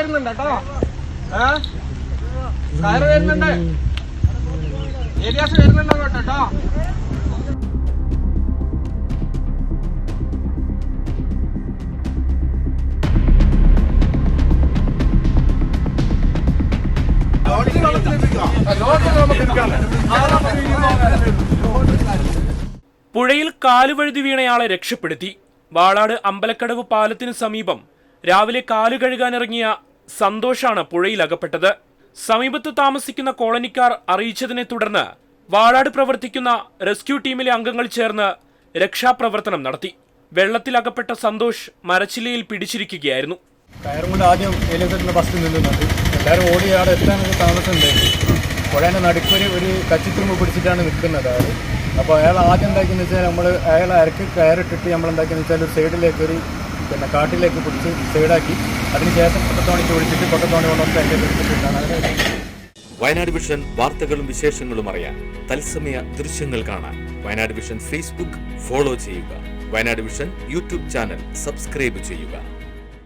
വരുന്നുണ്ട് കേട്ടോ. ഏ? കയറ് വരുന്നുണ്ട്. ഏരിയാസ് വരുന്നുണ്ട് അങ്ങോട്ട് കേട്ടോ. പുഴയിൽ കാലുവഴുതി വീണയാളെ രക്ഷപ്പെടുത്തി. വാളാട് അമ്പലക്കടവ് പാലത്തിന് സമീപം രാവിലെ കാലു കഴുകാനിറങ്ങിയ സന്തോഷാണ് പുഴയിൽ അകപ്പെട്ടത് സമീപത്ത് താമസിക്കുന്ന കോളനിക്കാർ അറിയിച്ചതിനെ തുടർന്ന് വാളാട് പ്രവർത്തിക്കുന്ന റെസ്ക്യൂ ടീമിലെ അംഗങ്ങൾ ചേർന്ന് രക്ഷാപ്രവർത്തനം നടത്തി. വെള്ളത്തിൽ അകപ്പെട്ട സന്തോഷ് മരച്ചില്ലയിൽ പിടിച്ചിരിക്കുകയായിരുന്നു. ആദ്യം നിന്നുണ്ട് എല്ലാവരും എത്താനൊക്കെ പുഴേന്റെ നടുക്കൊരു ഒരു കച്ചിത്തുമ്പ് പിടിച്ചിട്ടാണ് നിൽക്കുന്നത് അയാൾ അപ്പോൾ അയാൾ ആദ്യം എന്താക്കിയെന്ന് വെച്ചാൽ നമ്മൾ അയാൾ അരക്ക് കയറിട്ടിട്ട് നമ്മൾ എന്താക്കിയെന്ന് വെച്ചാൽ ഒരു സൈഡിലേക്ക് ഒരു പിന്നെ കാട്ടിലേക്ക് പിടിച്ച് സൈഡാക്കി. അതിനുശേഷം കൊട്ടത്തോണി ചോദിച്ചിട്ട് കൊട്ടത്തോണി കൊണ്ടുവന്ന് അതിലേക്ക് പിടിച്ചിട്ടാണ് അതിനെ വയനാട് വിഷൻ വാർത്തകളും വിശേഷങ്ങളും അറിയാൻ തത്സമയ ദൃശ്യങ്ങൾ കാണാൻ വയനാട് വിഷൻ ഫേസ്ബുക്ക് ഫോളോ ചെയ്യുക. Wayanad vision YouTube channel subscribe ചെയ്യുക.